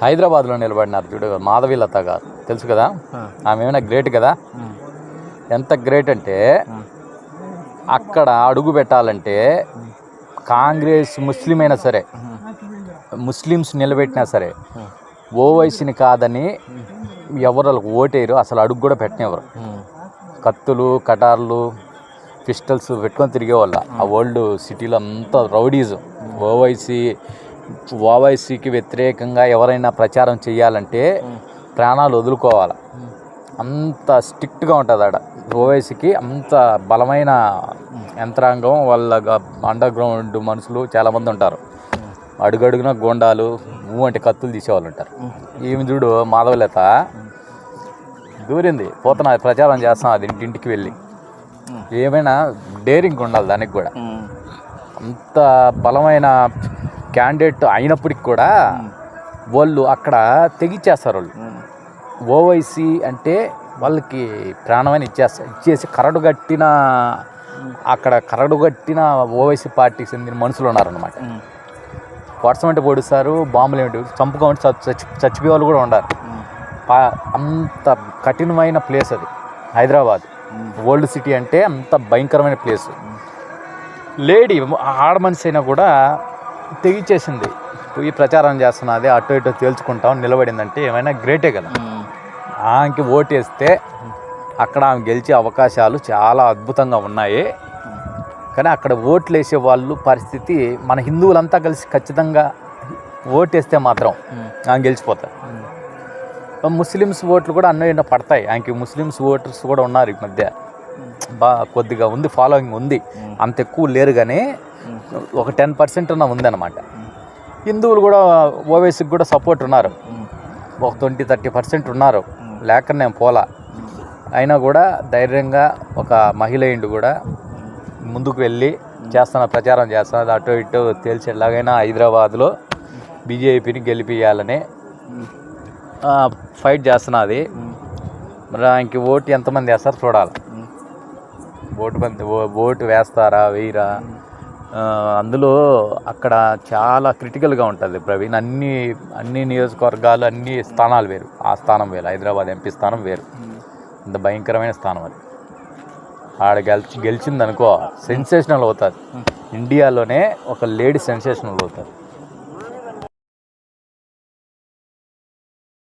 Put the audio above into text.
హైదరాబాద్లో నిలబడినారు చూడు మాధవీలత గారు. తెలుసు కదా? ఆమె ఏమైనా గ్రేట్ కదా? ఎంత గ్రేట్ అంటే అక్కడ అడుగు పెట్టాలంటే కాంగ్రెస్ ముస్లిం అయినా సరే ముస్లిమ్స్ నిలబెట్టినా సరే ఓవైసీని కాదని ఎవరు వాళ్ళకి ఓటేయరు అసలు అడుగు కూడా పెట్టనివ్వరు కత్తులు కటార్లు పిస్టల్స్ పెట్టుకొని తిరిగేవాళ్ళ. ఆ ఓల్డ్ సిటీలో అంతా రౌడీజం ఓవైసీ ఓవైసీకి వ్యతిరేకంగా ఎవరైనా ప్రచారం చేయాలంటే ప్రాణాలు వదులుకోవాలి. అంత స్ట్రిక్ట్గా ఉంటుంది ఆడ. ఓవైసీకి అంత బలమైన యంత్రాంగం వాళ్ళ అండర్ గ్రౌండ్ మనుషులు చాలామంది ఉంటారు. అడుగడుగున గోండాలు ఊ అంటే కత్తులు తీసేవాళ్ళు ఉంటారు. ఈమె చూడు మాధవలత దూరింది. పోతున్నా ప్రచారం చేస్తాం అది ఇంటింటికి వెళ్ళి. ఏమైనా డేరింగ్ ఉండాలి దానికి కూడా. అంత బలమైన క్యాండిడేట్ అయినప్పటికి కూడా వాళ్ళు అక్కడ తెగిచ్చేస్తారు వాళ్ళు. ఓవైసీ అంటే వాళ్ళకి ప్రాణమైన ఇచ్చేస్తారు ఇచ్చేసి కరడు కట్టిన అక్కడ కరడు కట్టిన ఓవైసీ పార్టీకి చెందిన మనుషులు ఉన్నారనమాట వర్షం అంటే పొడుస్తారు బాంబులు ఏమిటి? చంపుకోమంటే చచ్చి చచ్చి- చచ్చిపోయే వాళ్ళు కూడా ఉన్నారు పా- అంత కఠినమైన ప్లేస్ అది హైదరాబాద్. ఓల్డ్ సిటీ అంటే అంత భయంకరమైన ప్లేస్. లేడీ ఆడ మనిషి అయినా కూడా తెగిచ్చేసింది. పోయి ప్రచారం చేస్తున్నది అటు ఇటు తేల్చుకుంటాం నిలబడిందంటే ఏమైనా గ్రేటే కదా. ఆమెకి ఓటేస్తే అక్కడ ఆమె గెలిచే అవకాశాలు చాలా అద్భుతంగా ఉన్నాయి. కానీ అక్కడ ఓట్లు వేసే వాళ్ళు పరిస్థితి మన హిందువులంతా కలిసి ఖచ్చితంగా ఓటేస్తే మాత్రం ఆమె గెలిచిపోతారు. ముస్లిమ్స్ ఓట్లు కూడా అన్నో పడతాయి. ఆయనకి ముస్లిమ్స్ ఓటర్స్ కూడా ఉన్నారు ఈ మధ్య. బా కొద్దిగా ఉంది ఫాలోయింగ్ ఉంది. అంత ఎక్కువ లేరు కానీ ఒక టెన్ పర్సెంట్ ఉన్న ఉందన్నమాట. హిందువులు కూడా ఓవైసీకి కూడా సపోర్ట్ ఉన్నారు. ఒక ట్వంటీ థర్టీ పర్సెంట్ ఉన్నారు. లేక నేను పోలా. అయినా కూడా ధైర్యంగా ఒక మహిళ ఇండు కూడా ముందుకు వెళ్ళి చేస్తున్న ప్రచారం చేస్తున్నది అటు ఇటు తేల్చేలాగైనా హైదరాబాద్లో బీజేపీని గెలిపియాలని ఫైట్ చేస్తున్నది. మరి ఆయనకి ఓటు ఎంతమంది వేస్తారు చూడాలి. ఓటు పంది బోటు ఓటు వేస్తారా వేయరా? అందులో అక్కడ చాలా క్రిటికల్గా ఉంటుంది ప్రవీణ్. అన్ని అన్ని నియోజకవర్గాలు అన్ని స్థానాలు వేరు. ఆ స్థానం వేరు. హైదరాబాద్ ఎంపీ స్థానం వేరు. అంత భయంకరమైన స్థానం అది. ఆడ గెలిచి గెలిచిందనుకో సెన్సేషనల్ అవుతుంది ఇండియాలోనే ఒక లేడీ సెన్సేషనల్ అవుతుంది